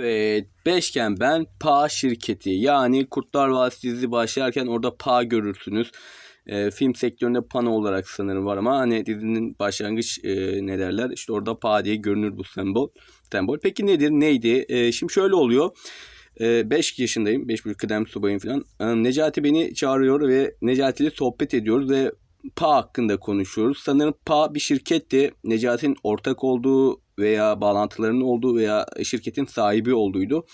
Evet, Beşken ben PA şirketi yani Kurtlar Vadisi dizi başlarken orada PA görürsünüz. Ee, film sektöründe pano olarak sanırım var ama hani dizinin başlangıç e, ne derler işte orada PA diye görünür bu sembol. sembol. Peki nedir neydi? Ee, şimdi şöyle oluyor. 5 yaşındayım. 5,5 kıdem subayım falan. Ee, Necati beni çağırıyor ve Necati ile sohbet ediyoruz ve PA hakkında konuşuyoruz. Sanırım PA bir şirketti. Necati'nin ortak olduğu veya bağlantılarının olduğu veya şirketin sahibi olduğuydu.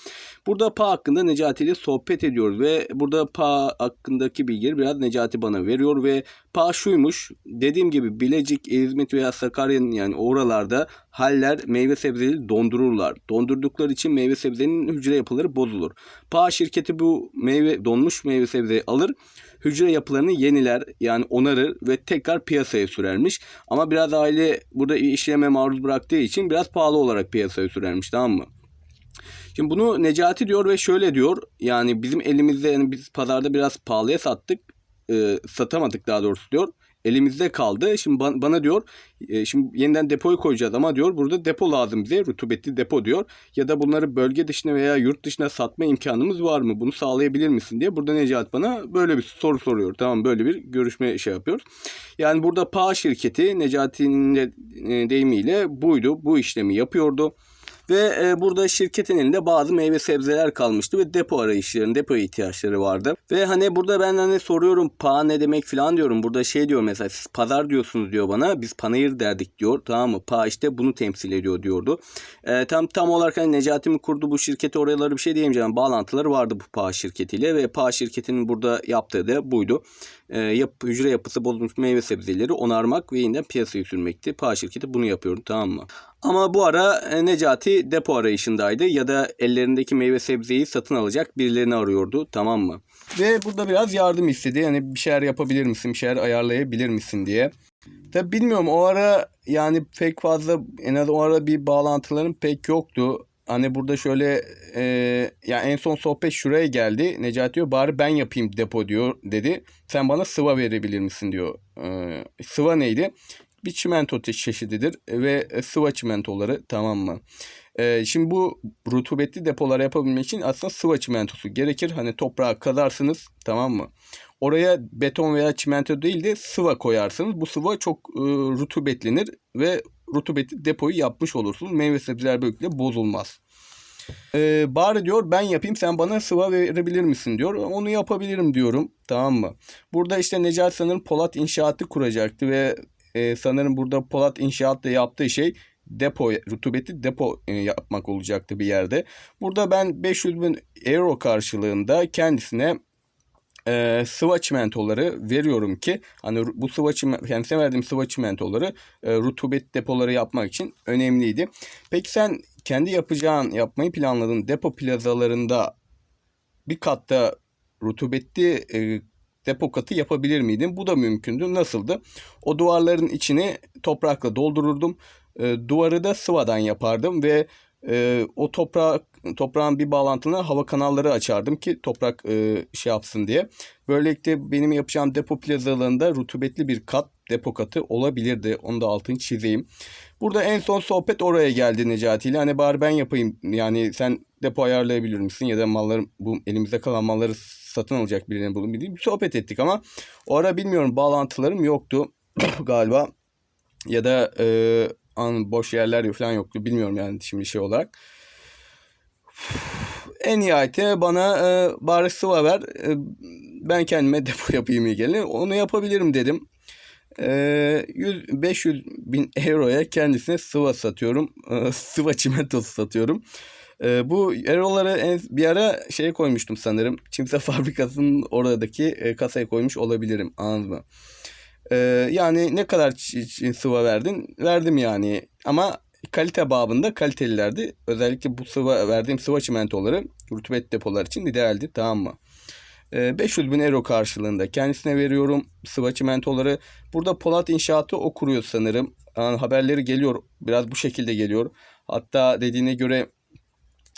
Burada PA hakkında Necati ile sohbet ediyoruz ve burada PA hakkındaki bilgileri biraz Necati bana veriyor ve PA şuymuş. Dediğim gibi Bilecik, İzmit veya Sakarya'nın yani oralarda haller meyve sebzeleri dondururlar. Dondurdukları için meyve sebzenin hücre yapıları bozulur. PA şirketi bu meyve donmuş meyve sebzeyi alır hücre yapılarını yeniler yani onarır ve tekrar piyasaya sürermiş. Ama biraz aile burada işleme maruz bıraktığı için biraz pahalı olarak piyasaya sürermiş tamam mı? Şimdi bunu Necati diyor ve şöyle diyor. Yani bizim elimizde yani biz pazarda biraz pahalıya sattık. E, satamadık daha doğrusu diyor elimizde kaldı. Şimdi bana, bana diyor e, şimdi yeniden depoyu koyacağız ama diyor burada depo lazım bize rutubetli depo diyor. Ya da bunları bölge dışına veya yurt dışına satma imkanımız var mı? Bunu sağlayabilir misin diye. Burada Necat bana böyle bir soru soruyor. Tamam böyle bir görüşme şey yapıyor. Yani burada PA şirketi Necati'nin de, e, deyimiyle buydu. Bu işlemi yapıyordu. Ve e, burada şirketin elinde bazı meyve sebzeler kalmıştı ve depo arayışlarının depo ihtiyaçları vardı. Ve hani burada ben hani soruyorum pa ne demek falan diyorum. Burada şey diyor mesela siz pazar diyorsunuz diyor bana. Biz panayır derdik diyor. Tamam mı? Pa işte bunu temsil ediyor diyordu. E, tam tam olarak hani Necati mi kurdu bu şirketi oraları bir şey diyemeyeceğim. Bağlantıları vardı bu PA şirketiyle ve PA şirketinin burada yaptığı da buydu. E, yap, hücre yapısı bozulmuş meyve sebzeleri onarmak ve yeniden piyasaya sürmekti. PA şirketi bunu yapıyordu tamam mı? Ama bu ara e, Depo arayışındaydı ya da ellerindeki meyve sebzeyi satın alacak birilerini arıyordu tamam mı? Ve burada biraz yardım istedi. Yani bir şeyler yapabilir misin, bir şeyler ayarlayabilir misin diye. Tabi bilmiyorum o ara yani pek fazla en az o ara bir bağlantılarım pek yoktu. Hani burada şöyle e, ya en son sohbet şuraya geldi. Necati diyor bari ben yapayım depo diyor dedi. Sen bana sıva verebilir misin diyor. E, sıva neydi? bir çimento çeşididir ve sıva çimentoları tamam mı? Ee, şimdi bu rutubetli depolar yapabilmek için aslında sıva çimentosu gerekir. Hani toprağa kazarsınız tamam mı? Oraya beton veya çimento değil de sıva koyarsınız. Bu sıva çok e, rutubetlenir ve rutubetli depoyu yapmış olursunuz. Meyve sebzeler böylelikle bozulmaz. Ee, bari diyor ben yapayım sen bana sıva verebilir misin diyor. Onu yapabilirim diyorum tamam mı? Burada işte Necati sanırım Polat inşaatı kuracaktı ve e, sanırım burada Polat İnşaat'ta yaptığı şey depo, rutubeti depo e, yapmak olacaktı bir yerde. Burada ben 500 bin euro karşılığında kendisine e, sıva çimentoları veriyorum ki hani bu sıva çimento, kendisine verdiğim sıva çimentoları e, rutubet depoları yapmak için önemliydi. Peki sen kendi yapacağın, yapmayı planladığın depo plazalarında bir katta rutubetli e, depo katı yapabilir miydim? Bu da mümkündü. Nasıldı? O duvarların içini toprakla doldururdum. E, duvarı da sıvadan yapardım ve e, o toprak toprağın bir bağlantına hava kanalları açardım ki toprak e, şey yapsın diye. Böylelikle benim yapacağım depo plazalarında rutubetli bir kat depo katı olabilirdi. Onu da altını çizeyim. Burada en son sohbet oraya geldi Necati ile. Hani bari ben yapayım. Yani sen depo ayarlayabilir misin? Ya da mallarım bu elimizde kalan malları satın alacak birine bulun bir sohbet ettik ama o ara bilmiyorum bağlantılarım yoktu galiba. Ya da e, an boş yerler falan yoktu. Bilmiyorum yani şimdi şey olarak. En nihayetinde bana e, bari sıva ver. E, ben kendime depo yapayım ilgili. Onu yapabilirim dedim. E, 100, 500 bin euroya kendisine sıva satıyorum. E, sıva çimentosu satıyorum. E, bu eurolara en, bir ara şey koymuştum sanırım. Çimse fabrikasının oradaki e, kasaya koymuş olabilirim. Anladın mı? E, yani ne kadar sıva verdin? Verdim yani. Ama kalite babında kalitelilerdi. Özellikle bu sıva verdiğim sıva çimentoları rutubet depolar için idealdi. Tamam mı? 500 bin euro karşılığında kendisine veriyorum sıva çimentoları. Burada Polat İnşaatı o kuruyor sanırım. Yani haberleri geliyor. Biraz bu şekilde geliyor. Hatta dediğine göre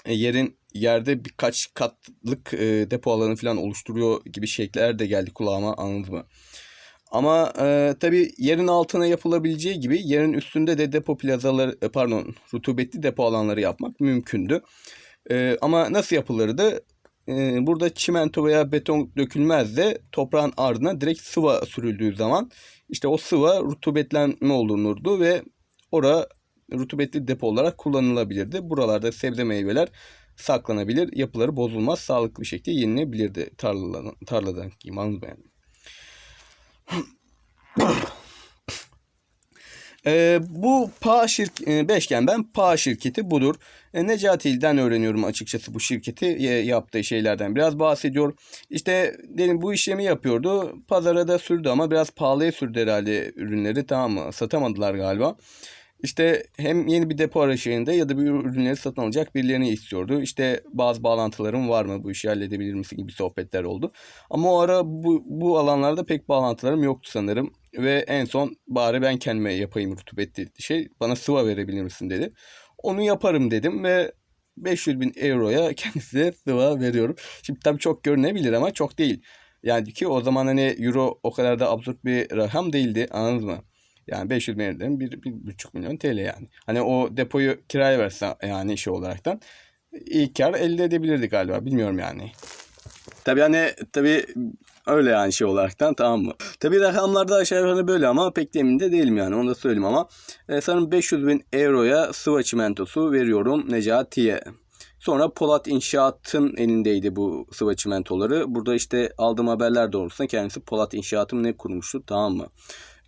e, yerin yerde birkaç katlık e, depo alanı falan oluşturuyor gibi şeyler de geldi kulağıma anladın mı? Ama e, tabii yerin altına yapılabileceği gibi yerin üstünde de depo plazaları e, pardon rutubetli depo alanları yapmak mümkündü. Ee, ama nasıl yapılırdı? Ee, burada çimento veya beton dökülmez de toprağın ardına direkt sıva sürüldüğü zaman işte o sıva rutubetlenme olunurdu ve ora rutubetli depo olarak kullanılabilirdi. Buralarda sebze meyveler saklanabilir, yapıları bozulmaz, sağlıklı bir şekilde yenilebilirdi tarladan, tarladan yalnız ben. Ee, bu PA şirk e, beşgen ben PA şirketi budur. E, Necati İl'den öğreniyorum açıkçası bu şirketi e, yaptığı şeylerden biraz bahsediyor. İşte dedim bu işlemi yapıyordu. Pazara da sürdü ama biraz pahalıya sürdü herhalde ürünleri tamam mı? Satamadılar galiba. İşte hem yeni bir depo arayışında ya da bir ürünleri satın alacak birilerini istiyordu. İşte bazı bağlantılarım var mı bu işi halledebilir misin gibi sohbetler oldu. Ama o ara bu, bu alanlarda pek bağlantılarım yoktu sanırım. Ve en son bari ben kendime yapayım rutubetli şey bana sıva verebilir misin dedi. Onu yaparım dedim ve 500 bin euroya kendisine sıva veriyorum. Şimdi tabii çok görünebilir ama çok değil. Yani ki o zaman hani euro o kadar da absürt bir rakam değildi anladınız mı? Yani 500 bin eurodan 1,5 milyon TL yani. Hani o depoyu kiraya verse yani şey olaraktan iyi kar elde edebilirdik galiba bilmiyorum yani. Tabii hani tabii öyle yani şey olaraktan tamam mı? Tabii rakamlarda aşağı yukarı böyle ama pek de emin de değilim yani onu da söyleyeyim ama e, sanırım 500 bin euroya sıva çimentosu veriyorum Necati'ye. Sonra Polat İnşaat'ın elindeydi bu sıva çimentoları. Burada işte aldığım haberler doğrultusunda kendisi Polat İnşaat'ın ne kurmuştu tamam mı?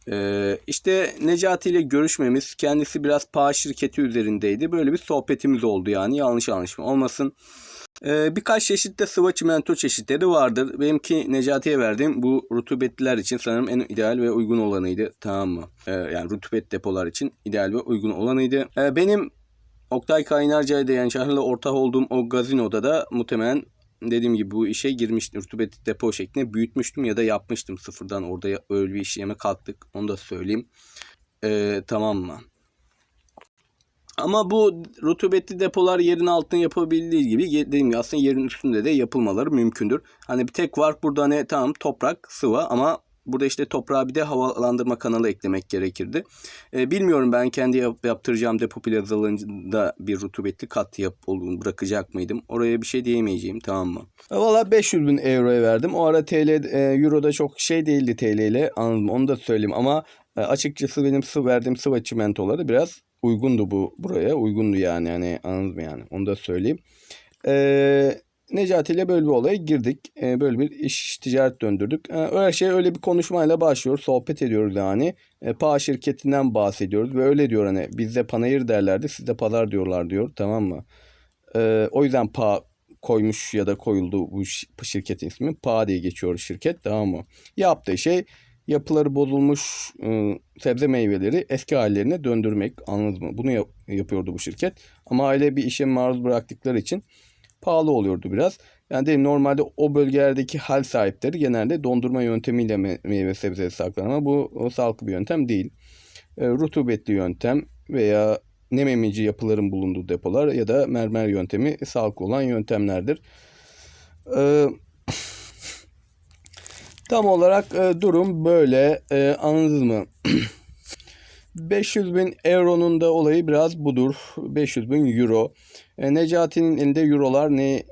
Ee, işte Necati ile görüşmemiz kendisi biraz paha şirketi üzerindeydi. Böyle bir sohbetimiz oldu yani yanlış anlaşma olmasın. Ee, birkaç çeşitte sıva çimento çeşitleri vardır. Benimki Necati'ye verdiğim bu rutubetliler için sanırım en ideal ve uygun olanıydı. Tamam mı? Ee, yani rutubet depolar için ideal ve uygun olanıydı. Ee, benim Oktay Kaynarca'yla yani Şahır'la ortak olduğum o gazinoda da muhtemelen dediğim gibi bu işe girmiştim. Rutubet depo şeklinde büyütmüştüm ya da yapmıştım sıfırdan. Orada öyle bir işleme kalktık. Onu da söyleyeyim. Ee, tamam mı? Ama bu rutubetli depolar yerin altına yapabildiği gibi dediğim gibi aslında yerin üstünde de yapılmaları mümkündür. Hani bir tek var burada ne tamam toprak sıva ama burada işte toprağa bir de havalandırma kanalı eklemek gerekirdi. Ee, bilmiyorum ben kendi yap, yaptıracağım depo plazalarında bir rutubetli kat yap olduğunu bırakacak mıydım? Oraya bir şey diyemeyeceğim tamam mı? E, Valla 500 bin euroya verdim. O ara TL, e, Euro'da çok şey değildi TL ile anladım onu da söyleyeyim ama e, açıkçası benim sı verdiğim sıva çimentoları biraz uygundu bu buraya. Uygundu yani yani anladın yani onu da söyleyeyim. Eee Necati ile böyle bir olaya girdik. Ee, böyle bir iş ticaret döndürdük. Ee, her şey öyle bir konuşmayla başlıyor. Sohbet ediyoruz yani. Ee, PA şirketinden bahsediyoruz ve öyle diyor hani bizde panayır derlerdi sizde pazar diyorlar diyor tamam mı? O yüzden PA koymuş ya da koyuldu bu şirketin ismi. PA diye geçiyor şirket tamam mı? Yaptığı şey yapıları bozulmuş ıı, sebze meyveleri eski hallerine döndürmek anladınız mı? Bunu yap- yapıyordu bu şirket. Ama aile bir işe maruz bıraktıkları için pahalı oluyordu biraz. Yani dedim normalde o bölgelerdeki hal sahipleri genelde dondurma yöntemiyle me- meyve sebzeleri saklar ama bu o sağlıklı bir yöntem değil. E, rutubetli yöntem veya nem emici yapıların bulunduğu depolar ya da mermer yöntemi sağlıklı olan yöntemlerdir. E, tam olarak e, durum böyle. E, anladınız mı? 500 bin euronun da olayı biraz budur. 500 bin euro. E, Necati'nin elinde eurolar ne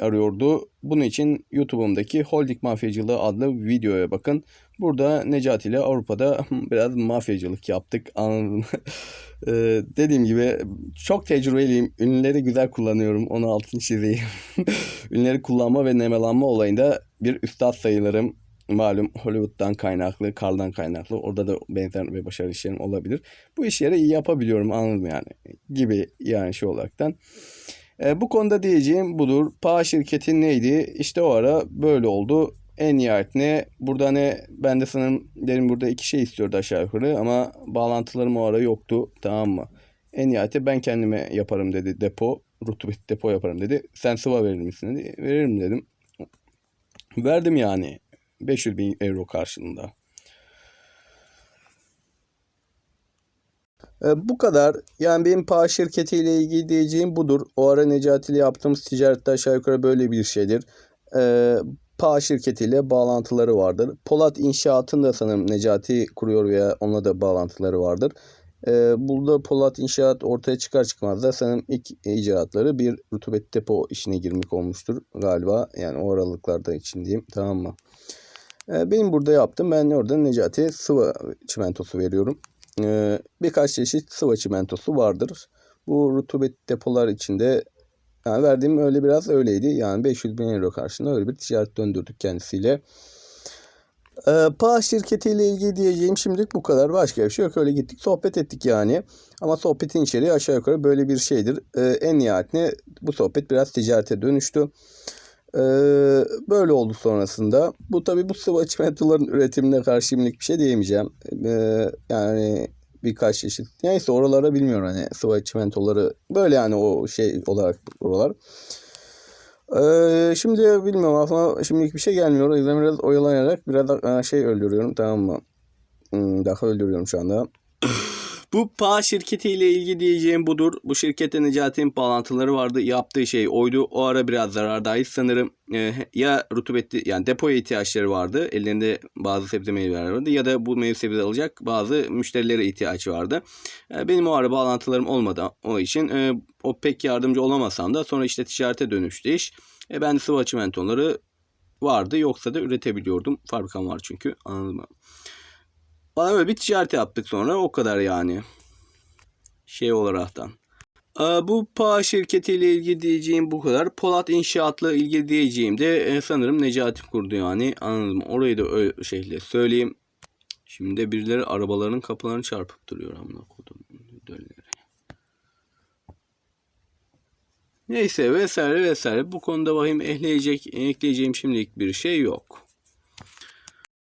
arıyordu? Bunun için YouTube'umdaki Holding Mafyacılığı adlı videoya bakın. Burada Necati ile Avrupa'da biraz mafyacılık yaptık. Ee, dediğim gibi çok tecrübeliyim. Ünlüleri güzel kullanıyorum. Onu altın çizeyim. Ünlüleri kullanma ve nemelanma olayında bir üstad sayılırım. Malum Hollywood'dan kaynaklı, Karl'dan kaynaklı. Orada da benzer ve başarılı işlerim olabilir. Bu işleri iyi yapabiliyorum anladım yani. Gibi yani şey olaraktan. E, bu konuda diyeceğim budur. PA şirketi neydi? İşte o ara böyle oldu. En nihayetinde burada ne ben de sanırım derim burada iki şey istiyordu aşağı yukarı ama bağlantılarım o ara yoktu tamam mı? En nihayetinde ben kendime yaparım dedi depo. Rutubet depo yaparım dedi. Sen sıva verir misin dedi. Veririm dedim. Verdim yani. 500 bin euro karşılığında. E, bu kadar. Yani benim PA şirketiyle ilgili diyeceğim budur. O ara Necati ile yaptığımız ticarette aşağı yukarı böyle bir şeydir. E, PA şirketiyle bağlantıları vardır. Polat İnşaat'ın da sanırım Necati kuruyor veya onunla da bağlantıları vardır. Ee, burada Polat İnşaat ortaya çıkar çıkmaz da sanırım ilk icraatları bir rutubet depo işine girmek olmuştur galiba. Yani o aralıklarda için diyeyim tamam mı? Ee, benim burada yaptım. Ben orada Necati sıvı çimentosu veriyorum. Ee, birkaç çeşit sıvı çimentosu vardır. Bu rutubet depolar içinde yani verdiğim öyle biraz öyleydi. Yani 500 bin euro karşılığında öyle bir ticaret döndürdük kendisiyle. Ee, PA şirketiyle ilgili diyeceğim şimdilik bu kadar. Başka bir şey yok. Öyle gittik sohbet ettik yani. Ama sohbetin içeriği aşağı yukarı böyle bir şeydir. Ee, en nihayetinde bu sohbet biraz ticarete dönüştü. Ee, böyle oldu sonrasında. Bu tabi bu sıvı çimentoların üretimine karşı şimdilik bir şey diyemeyeceğim. Ee, yani birkaç çeşit. Neyse oralara bilmiyorum hani sıvı çimentoları böyle yani o şey olarak oralar. Ee, şimdi bilmiyorum aklıma şimdilik bir şey gelmiyor. O yüzden biraz oyalanarak biraz e, şey öldürüyorum tamam mı? Hmm, daha öldürüyorum şu anda. Bu PA şirketiyle ilgili diyeceğim budur. Bu şirkette Necati'nin bağlantıları vardı. Yaptığı şey oydu. O ara biraz zarardayız sanırım. Ee, ya rutubetli yani depoya ihtiyaçları vardı. Ellerinde bazı sebze meyveler vardı. Ya da bu meyve sebze alacak bazı müşterilere ihtiyaç vardı. Ee, benim o ara bağlantılarım olmadı. O için e, o pek yardımcı olamasam da sonra işte ticarete dönüştü iş. E, ben sıvı çimentoları vardı. Yoksa da üretebiliyordum. Fabrikam var çünkü. Anladın mı? Bana böyle bir ticaret yaptık sonra o kadar yani. Şey olaraktan. Aa, bu PA şirketiyle ilgili diyeceğim bu kadar. Polat İnşaat'la ilgili diyeceğim de e, sanırım Necati kurdu yani. Anladım. Orayı da öyle şeyle söyleyeyim. Şimdi de birileri arabaların kapılarını çarpıp duruyor. Amına kodum. Dölleri. Neyse vesaire vesaire. Bu konuda vahim ekleyecek, ekleyeceğim şimdilik bir şey yok.